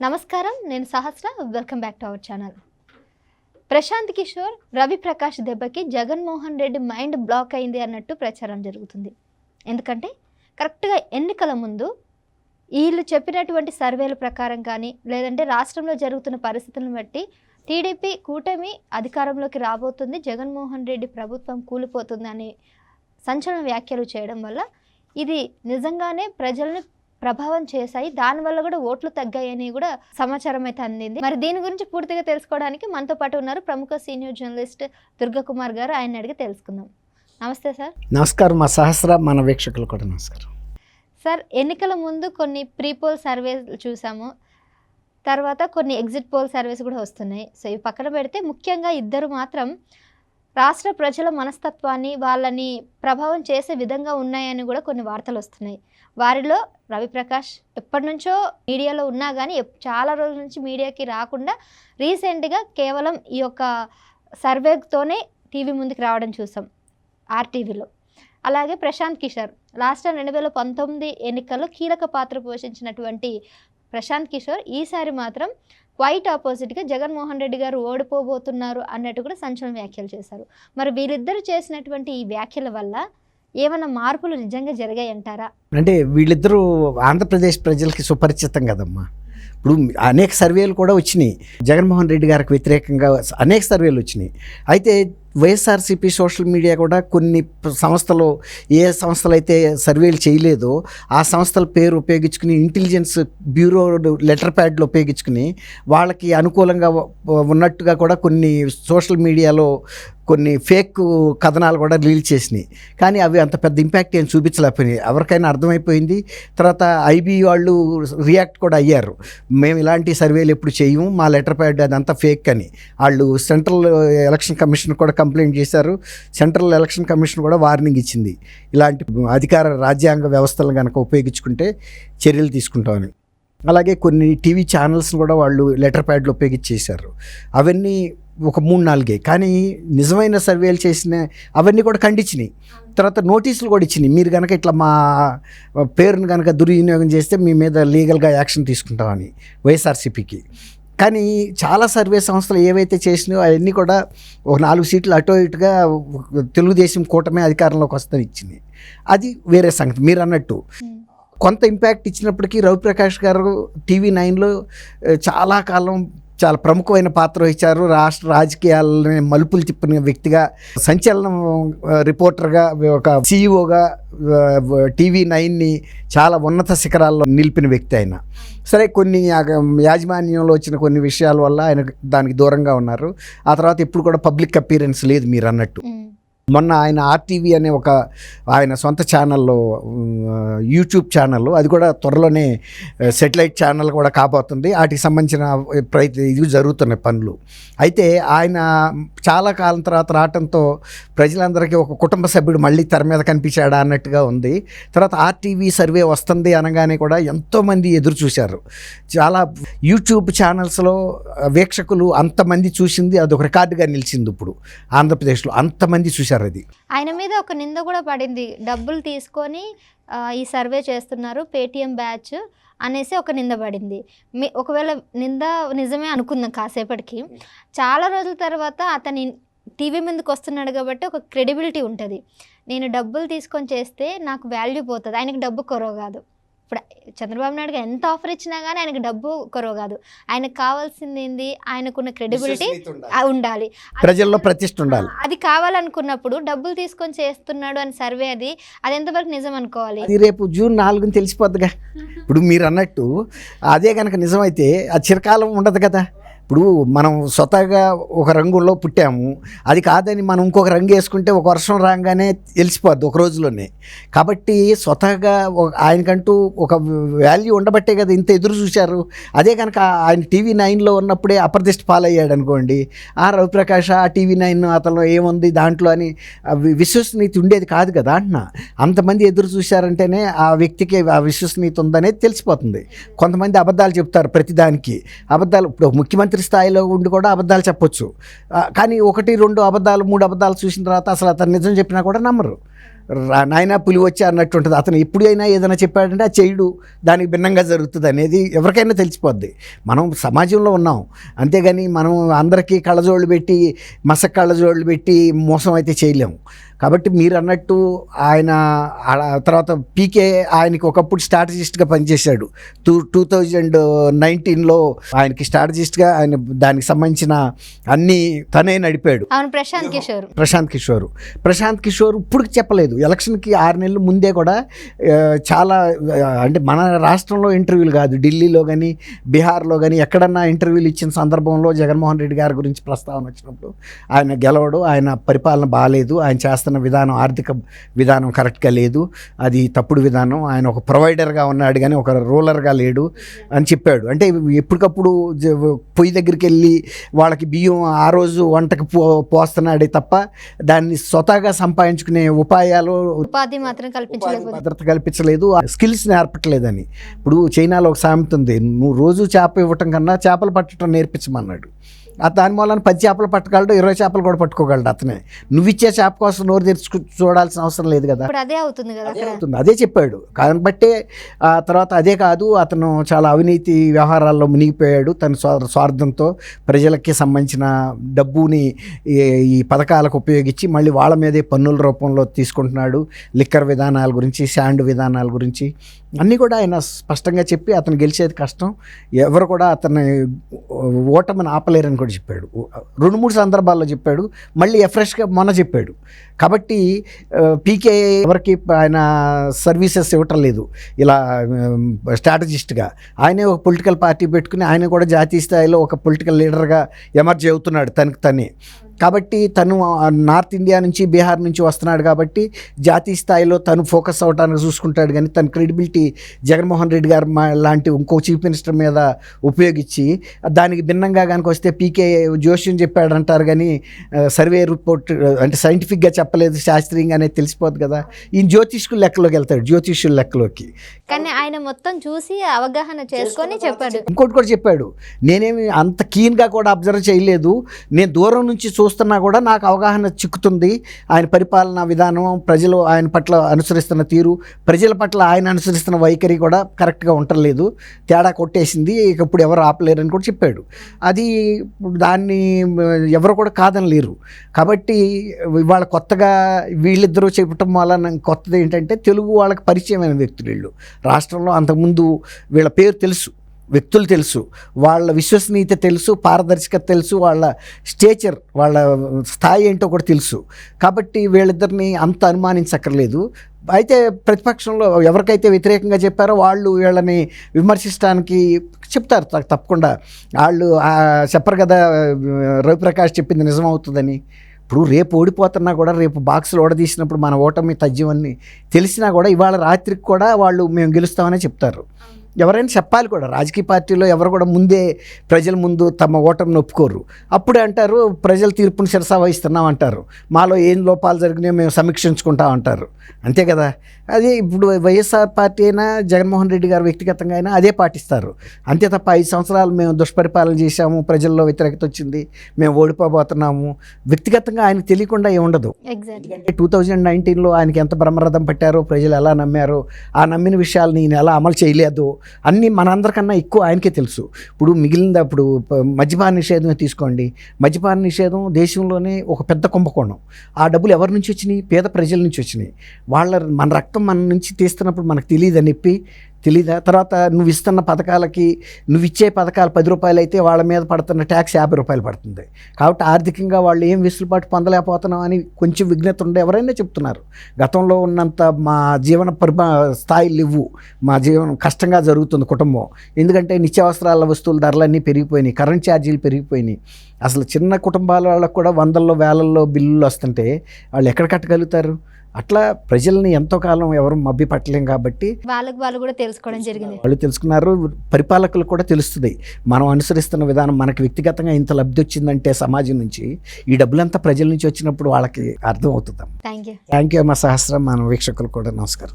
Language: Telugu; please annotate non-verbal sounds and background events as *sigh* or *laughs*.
నమస్కారం నేను Sahasra. Welcome back to our channel Prashant Kishor Ravi Prakash దెబ్బకి జగన్మోహన్ రెడ్డి మైండ్ బ్లాక్ అయింది అన్నట్టు ప్రచారం జరుగుతుంది. ఎందుకంటే కరెక్ట్గా ఎన్నికల ముందు వీళ్ళు చెప్పినటువంటి సర్వేల ప్రకారం కానీ లేదంటే రాష్ట్రంలో జరుగుతున్న పరిస్థితులను బట్టి టీడీపీ కూటమి అధికారంలోకి రాబోతుంది జగన్మోహన్ రెడ్డి ప్రభుత్వం కూలిపోతుంది అని సంచలన వ్యాఖ్యలు చేయడం వల్ల ఇది నిజంగానే ప్రజల్ని ప్రభావం చేశాయి. దానివల్ల కూడా ఓట్లు తగ్గాయని కూడా సమాచారం అయితే అందింది. మరి దీని గురించి పూర్తిగా తెలుసుకోవడానికి మనతో పాటు ఉన్నారు ప్రముఖ సీనియర్ జర్నలిస్ట్ దుర్గకుమార్ గారు. ఆయన అడిగి తెలుసుకుందాం. నమస్తే సార్. నమస్కారం. మా సహస్ర మన వీక్షకులు కూడా నమస్కారం. సార్ ఎన్నికల ముందు కొన్ని ప్రీ పోల్ సర్వేస్ చూసాము. తర్వాత కొన్ని ఎగ్జిట్ పోల్ సర్వేస్ కూడా వస్తున్నాయి. సో ఇవి పక్కన పెడితే ముఖ్యంగా ఇద్దరు మాత్రం రాష్ట్ర ప్రజల మనస్తత్వాన్ని వాళ్ళని ప్రభావం చేసే విధంగా ఉన్నాయని కూడా కొన్ని వార్తలు వస్తున్నాయి. వారిలో రవిప్రకాష్ ఎప్పటి నుంచో మీడియాలో ఉన్నా కానీ చాలా రోజుల నుంచి మీడియాకి రాకుండా రీసెంట్గా కేవలం ఈ యొక్క సర్వేతోనే టీవీ ముందుకు రావడం చూసాం ఆర్టీవీలో. అలాగే ప్రశాంత్ కిషోర్ లాస్ట్ టైం రెండు వేల పంతొమ్మిది ఎన్నికల్లో కీలక పాత్ర పోషించినటువంటి ప్రశాంత్ కిషోర్ ఈసారి మాత్రం వైట్ ఆపోజిట్గా జగన్మోహన్ రెడ్డి గారు ఓడిపోబోతున్నారు అన్నట్టు కూడా సంచలన వ్యాఖ్యలు చేశారు. మరి వీరిద్దరు చేసినటువంటి ఈ వ్యాఖ్యల వల్ల ఏమైనా మార్పులు నిజంగా జరిగాయి అంటారా అంటే వీళ్ళిద్దరూ ఆంధ్రప్రదేశ్ ప్రజలకి సుపరిచితం కదమ్మా. ఇప్పుడు అనేక సర్వేలు కూడా వచ్చినాయి. జగన్మోహన్ రెడ్డి గారికి వ్యతిరేకంగా అనేక సర్వేలు వచ్చినాయి. అయితే వైఎస్ఆర్సీపీ సోషల్ మీడియా కూడా కొన్ని సంస్థలు ఏ సంస్థలు అయితే సర్వేలు చేయలేదో ఆ సంస్థల పేరు ఉపయోగించుకుని ఇంటెలిజెన్స్ బ్యూరో లెటర్ ప్యాడ్లు ఉపయోగించుకుని వాళ్ళకి అనుకూలంగా ఉన్నట్టుగా కూడా కొన్ని సోషల్ మీడియాలో కొన్ని ఫేక్ కథనాలు కూడా రిలీజ్ చేసినాయి. కానీ అవి అంత పెద్ద ఇంపాక్ట్ ఏం చూపించలేకపోయినాయి. ఎవరికైనా అర్థమైపోయింది. తర్వాత ఐబీ వాళ్ళు రియాక్ట్ కూడా అయ్యారు. మేము ఇలాంటి సర్వేలు ఎప్పుడు చేయము మా లెటర్ ప్యాడ్ అదంతా ఫేక్ అని. వాళ్ళు సెంట్రల్ ఎలక్షన్ కమిషన్ కూడా కంప్లైంట్ చేశారు. సెంట్రల్ ఎలక్షన్ కమిషన్ కూడా వార్నింగ్ ఇచ్చింది. ఇలాంటి అధికార రాజ్యాంగ వ్యవస్థలను కనుక ఉపయోగించుకుంటే చర్యలు తీసుకుంటామని. అలాగే కొన్ని టీవీ ఛానల్స్ని కూడా వాళ్ళు లెటర్ ప్యాడ్లు ఉపయోగించేశారు. అవన్నీ ఒక మూడు నాలుగే. కానీ నిజమైన సర్వేలు చేసిన అవన్నీ కూడా ఖండించినాయి. తర్వాత నోటీసులు కూడా ఇచ్చినాయి. మీరు కనుక ఇట్లా మా పేరును కనుక దుర్వినియోగం చేస్తే మీ మీద లీగల్గా యాక్షన్ తీసుకుంటామని వైఎస్ఆర్సీపీకి. కానీ చాలా సర్వే సంస్థలు ఏవైతే చేసినాయో అవన్నీ కూడా ఒక నాలుగు సీట్లు అటో ఇటుగా తెలుగుదేశం కూటమి అధికారంలోకి వస్తుంది ఇచ్చింది. అది వేరే సంగతి. మీరు అన్నట్టు కొంత ఇంపాక్ట్ ఇచ్చినప్పటికీ రవిప్రకాష్ గారు టీవీ నైన్లో చాలా కాలం చాలా ప్రముఖమైన పాత్ర వహించారు. రాష్ట్ర రాజకీయాలని మలుపులు తిప్పిన వ్యక్తిగా సంచలనం రిపోర్టర్గా ఒక సీఈఓగా టీవీ నైన్ని చాలా ఉన్నత శిఖరాల్లో నిలిపిన వ్యక్తి ఆయన. సరే కొన్ని యాజమాన్యంలో వచ్చిన కొన్ని విషయాల వల్ల ఆయన దానికి దూరంగా ఉన్నారు. ఆ తర్వాత ఎప్పుడు కూడా పబ్లిక్ అపీరెన్స్ లేదు మీరు అన్నట్టు మొన్న ఆయన ఆర్టీవీ అనే ఒక ఆయన సొంత ఛానల్లో యూట్యూబ్ ఛానల్ అది కూడా త్వరలోనే సెటిలైట్ ఛానల్ కూడా కాబోతుంది. వాటికి సంబంధించిన ప్రయత్ ఇది జరుగుతున్నాయి పనులు. అయితే ఆయన చాలా కాలం తర్వాత రావటంతో ప్రజలందరికీ ఒక కుటుంబ సభ్యుడు మళ్ళీ తెర మీద కనిపించాడా అన్నట్టుగా ఉంది. తర్వాత ఆర్టీవీ సర్వే వస్తుంది అనగానే కూడా ఎంతోమంది ఎదురు చూశారు. చాలా యూట్యూబ్ ఛానల్స్లో వీక్షకులు అంతమంది చూసింది అది ఒక రికార్డుగా నిలిచింది ఇప్పుడు ఆంధ్రప్రదేశ్లో. అంతమంది చూశారు. అది. ఆయన మీద ఒక నింద కూడా పడింది. డబ్బులు తీసుకొని ఈ సర్వే చేస్తున్నారు పేటిఎం బ్యాచ్ అనేసి ఒక నింద పడింది. మీ ఒకవేళ నింద నిజమే అనుకుందాం కాసేపటికి. చాలా రోజుల తర్వాత అతని టీవీ మీదకి వస్తున్నాడు కాబట్టి ఒక క్రెడిబిలిటీ ఉంటుంది. నేను డబ్బులు తీసుకొని చేస్తే నాకు వాల్యూ పోతుంది. ఆయనకి డబ్బు కొరవ కాదు. ఇప్పుడు చంద్రబాబు నాయుడు గారు ఎంత ఆఫర్ ఇచ్చినా కానీ ఆయనకి డబ్బు కొరవ కాదు. ఆయనకు కావాల్సింది ఏంది? ఆయనకున్న క్రెడిబిలిటీ ఉండాలి. ప్రజల్లో ప్రతిష్ట ఉండాలి. అది కావాలనుకున్నప్పుడు డబ్బులు తీసుకొని చేస్తున్నాడు అని సర్వే అది అది ఎంతవరకు నిజం అనుకోవాలి? అది రేపు జూన్ నాలుగుని తెలిసిపోద్దిగా. *laughs* ఇప్పుడు మీరు అన్నట్టు అదే కనుక నిజమైతే ఆ చిరకాలం ఉండదు కదా. ఇప్పుడు మనం స్వతహాగా ఒక రంగుల్లో పుట్టాము. అది కాదని మనం ఇంకొక రంగు వేసుకుంటే ఒక వర్షం రాగానే తెలిసిపోద్ది ఒక రోజులోనే. కాబట్టి స్వతహాగా ఒక- ఆయనకంటూ ఒక వాల్యూ ఉండబట్టే కదా ఇంత ఎదురు చూశారు. అదే కనుక ఆయన టీవీ నైన్లో ఉన్నప్పుడే అప్రదిష్ట పాలయ్యాడు అనుకోండి. ఆ రవిప్రకాష్ ఆ టీవీ నైన్ అతను ఏముంది దాంట్లో అని విశ్వసనీతి విశ్వసనీయత ఉండేది కాదు కదా అంటున్నా. అంతమంది ఎదురు చూశారంటేనే ఆ వ్యక్తికి ఆ విశ్వసనీయత ఉందనేది తెలిసిపోతుంది. కొంతమంది అబద్ధాలు చెప్తారు ప్రతిదానికి. అబద్ధాలు ఇప్పుడు ముఖ్యమంత్రి మంత్రి స్థాయిలో ఉండి కూడా అబద్ధాలు చెప్పొచ్చు. కానీ ఒకటి రెండు అబద్ధాలు మూడు అబద్ధాలు చూసిన తర్వాత అసలు అతను నిజం చెప్పినా కూడా నమ్మరు. నాయనా పులి వచ్చి అన్నట్టు ఉంటుంది అతను ఎప్పుడైనా ఏదైనా చెప్పాడంటే ఆ చేయడు దానికి భిన్నంగా జరుగుతుంది అనేది ఎవరికైనా తెలిసిపోద్ది. మనం సమాజంలో ఉన్నాం. అంతేగాని మనం అందరికీ కళ్ళజోళ్ళు పెట్టి మసక్ కళ్ళజోళ్ళు పెట్టి మోసం అయితే చేయలేము. కాబట్టి మీరు అన్నట్టు ఆయన తర్వాత పీకే ఆయనకి ఒకప్పుడు స్ట్రాటజిస్ట్గా పనిచేశాడు. టూ టూ థౌజండ్ నైన్టీన్లో ఆయనకి స్ట్రాటజిస్ట్గా ఆయన దానికి సంబంధించిన అన్నీ తనే నడిపాడు. ప్రశాంత్ కిషోర్. ప్రశాంత్ కిషోర్. ప్రశాంత్ కిషోర్ ఇప్పుడు చెప్పలేదు. ఎలక్షన్కి ఆరు నెలలు ముందే కూడా చాలా అంటే మన రాష్ట్రంలో ఇంటర్వ్యూలు కాదు. ఢిల్లీలో కానీ బీహార్లో కానీ ఎక్కడన్నా ఇంటర్వ్యూలు ఇచ్చిన సందర్భంలో జగన్మోహన్ రెడ్డి గారి గురించి ప్రస్తావన వచ్చినప్పుడు ఆయన గెలవడు ఆయన పరిపాలన బాగాలేదు ఆయన చేస్తున్న విధానం ఆర్థిక విధానం కరెక్ట్గా లేదు. అది తప్పుడు విధానం. ఆయన ఒక ప్రొవైడర్గా ఉన్నాడు కానీ ఒక రూలర్గా లేడు అని చెప్పాడు. అంటే ఎప్పటికప్పుడు జ- పొయ్యి దగ్గరికి వెళ్ళి వాళ్ళకి బియ్యం ఆ రోజు వంటకి పో పోస్తున్నాడే తప్ప దాన్ని స్వతహాగా సంపాదించుకునే ఉపాయాలు ఉపాధి మాత్రం కల్పించలేకపోతే భద్రత కల్పించలేదు. స్కిల్స్ నేర్పట్లేదని. ఇప్పుడు చైనాలో ఒక సామెత ఉంది. నువ్వు రోజు చేప ఇవ్వటం కన్నా చేపలు పట్టడం నేర్పించమన్నాడు. దాని మూలన పది చేపలు పట్టగలడు ఇరవై చేపలు కూడా పట్టుకోగలడు అతనే. నువ్వు ఇచ్చే చేప కోసం నోరు తెరుచుకు చూడాల్సిన అవసరం లేదు కదా. అదే అవుతుంది కదా అక్కడ. అవుతుంది. అదే చెప్పాడు. కాబట్టి ఆ తర్వాత అదే కాదు అతను చాలా అవినీతి వ్యవహారాల్లో మునిగిపోయాడు. తన స్వా- స్వార్థంతో ప్రజలకి సంబంధించిన డబ్బుని ఈ- ఈ పథకాలకు ఉపయోగించి మళ్ళీ వాళ్ళ మీదే పన్నుల రూపంలో తీసుకుంటున్నాడు. లిక్కర్ విధానాల గురించి శాండ్ విధానాల గురించి. అన్నీ కూడా ఆయన స్పష్టంగా చెప్పి అతను గెలిచేది కష్టం. ఎవరు కూడా అతన్ని ఓటమిని ఆపలేరని కూడా చెప్పాడు. రెండు మూడు సందర్భాల్లో చెప్పాడు. మళ్ళీ ఫ్రెష్గా మొన్న చెప్పాడు. కాబట్టి పీకే ఎవరికి ఆయన సర్వీసెస్ ఇవ్వటం లేదు. ఇలా స్ట్రాటజిస్ట్గా. ఆయనే ఒక పొలిటికల్ పార్టీ పెట్టుకుని ఆయన కూడా జాతీయ స్థాయిలో ఒక పొలిటికల్ లీడర్గా ఎమర్జ్ అవుతున్నాడు తనకు తనే. కాబట్టి తను నార్త్ ఇండియా నుంచి బీహార్ నుంచి వస్తున్నాడు కాబట్టి జాతీయ స్థాయిలో తను ఫోకస్ అవడానికి చూసుకుంటాడు. కానీ తన క్రెడిబిలిటీ జగన్మోహన్ రెడ్డి గారు మా- లాంటి ఇంకో చీఫ్ మినిస్టర్ మీద ఉపయోగించి దానికి భిన్నంగా కనుక వస్తే పీకే జోషియం చెప్పాడు అంటారు. కానీ సర్వే రిపోర్ట్ అంటే సైంటిఫిక్గా చెప్పలేదు శాస్త్రీయంగా అనేది తెలిసిపోద్ది కదా. ఈయన జ్యోతిష్కుల లెక్కలోకి వెళ్తాడు జ్యోతిష్యుల లెక్కలోకి. కానీ ఆయన మొత్తం చూసి అవగాహన చేసుకొని చెప్పాడు. ఇంకోటి కూడా చెప్పాడు. నేనేమి అంత కీన్గా కూడా అబ్జర్వ్ చేయలేదు. నేను దూరం నుంచి చూస్తున్నా కూడా నాకు అవగాహన చిక్కుతుంది. ఆయన పరిపాలనా విధానం ప్రజలు ఆయన పట్ల అనుసరిస్తున్న తీరు ప్రజల పట్ల ఆయన అనుసరిస్తున్న వైఖరి కూడా కరెక్ట్గా ఉండలేదు తేడా కొట్టేసింది. ఇక ఇప్పుడు ఎవరు ఆపలేరని కూడా చెప్పాడు. అది దాన్ని ఎవరు కూడా కాదని లేరు కాబట్టి ఇవాళ కొత్తగా వీళ్ళిద్దరూ చెప్పటం వల్ల కొత్తది ఏంటంటే తెలుగు వాళ్ళకి పరిచయమైన వ్యక్తులు వీళ్ళు. రాష్ట్రంలో అంతకుముందు వీళ్ళ పేరు తెలుసు. వ్యక్తులు తెలుసు వాళ్ళ విశ్వసనీయత తెలుసు పారదర్శకత తెలుసు వాళ్ళ స్టేచర్ వాళ్ళ స్థాయి ఏంటో కూడా తెలుసు. కాబట్టి వీళ్ళిద్దరిని అంత అనుమానించక్కర్లేదు. అయితే ప్రతిపక్షంలో ఎవరికైతే వ్యతిరేకంగా చెప్పారో వాళ్ళు వీళ్ళని విమర్శించడానికి చెప్తారు తప్పకుండా. వాళ్ళు చెప్పరు కదా రవిప్రకాష్ చెప్పింది నిజమవుతుందని. ఇప్పుడు రేపు ఓడిపోతున్నా కూడా రేపు బాక్సులు ఓడదీసినప్పుడు మన ఓటమి తజ్యమని తెలిసినా కూడా ఇవాళ రాత్రికి కూడా వాళ్ళు మేము గెలుస్తామనే చెప్తారు. ఎవరైనా చెప్పాలి కూడా. రాజకీయ పార్టీలో ఎవరు కూడా ముందే ప్రజల ముందు తమ ఓటమిని ఒప్పుకోరు. అప్పుడే అంటారు ప్రజల తీర్పును శిరసా వహిస్తున్నాం అంటారు. మాలో ఏం లోపాలు జరిగినాయో మేము సమీక్షించుకుంటాం అంటారు. అంతే కదా? అది ఇప్పుడు వైఎస్ఆర్ పార్టీ అయినా జగన్మోహన్ రెడ్డి గారు వ్యక్తిగతంగా అయినా అదే పాటిస్తారు. అంతే తప్ప ఐదు సంవత్సరాలు మేము దుష్పరిపాలన చేశాము ప్రజల్లో వ్యతిరేకత వచ్చింది మేము ఓడిపోబోతున్నాము. వ్యక్తిగతంగా ఆయనకు తెలియకుండా ఏమి ఉండదు. ఎగ్జాక్ట్ ఎందుకంటే టూ థౌజండ్ నైన్టీన్లో ఆయనకి ఎంత బ్రహ్మరథం పట్టారో ప్రజలు ఎలా నమ్మారో ఆ నమ్మిన విషయాలు నేను ఎలా అమలు చేయలేదు. అన్నీ మనందరికన్నా ఎక్కువ ఆయనకే తెలుసు. ఇప్పుడు మిగిలినప్పుడు మద్యపాన నిషేధమే తీసుకోండి. మద్యపాన నిషేధం దేశంలోనే ఒక పెద్ద కుంభకోణం. ఆ డబ్బులు ఎవరి నుంచి వచ్చినాయి? పేద ప్రజల నుంచి వచ్చినాయి. వాళ్ళ మన రక్తం మన నుంచి తీస్తున్నప్పుడు మనకు తెలియదని చెప్పి తెలీదా? తర్వాత నువ్వు ఇస్తున్న పథకాలకి నువ్వు ఇచ్చే పథకాలు పది రూపాయలు అయితే వాళ్ళ మీద పడుతున్న ట్యాక్స్ యాభై రూపాయలు పడుతుంది. కాబట్టి ఆర్థికంగా వాళ్ళు ఏం వెసులుబాటు పొందలేకపోతున్నాం అని కొంచెం విఘ్నత ఉండే ఎవరైనా చెప్తున్నారు. గతంలో ఉన్నంత మా జీవన పరిమా స్థాయిలు ఇవ్వు మా జీవనం కష్టంగా జరుగుతుంది కుటుంబం. ఎందుకంటే నిత్యావసరాల వస్తువుల ధరలన్నీ పెరిగిపోయినాయి. కరెంట్ ఛార్జీలు పెరిగిపోయినాయి. అసలు చిన్న కుటుంబాల వాళ్ళకు కూడా వందల్లో వేలల్లో బిల్లులు వస్తుంటే వాళ్ళు ఎక్కడ కట్టగలుగుతారు? అట్లా ప్రజల్ని ఎంతో కాలం ఎవరు మభ్య పట్టలేం కాబట్టి వాళ్ళకి వాళ్ళు కూడా తెలుసుకోవడం జరిగింది. వాళ్ళు తెలుసుకున్నారు పరిపాలకులకు కూడా తెలుస్తుంది. మనం అనుసరిస్తున్న విధానం మనకి వ్యక్తిగతంగా ఇంత లబ్ధి వచ్చిందంటే సమాజం నుంచి ఈ డబ్బులంతా ప్రజల నుంచి వచ్చినప్పుడు వాళ్ళకి అర్థం అవుతుంది థ్యాంక్ యూ థ్యాంక్ యూ మా సహస్రం మన వీక్షకులు కూడా నమస్కారం.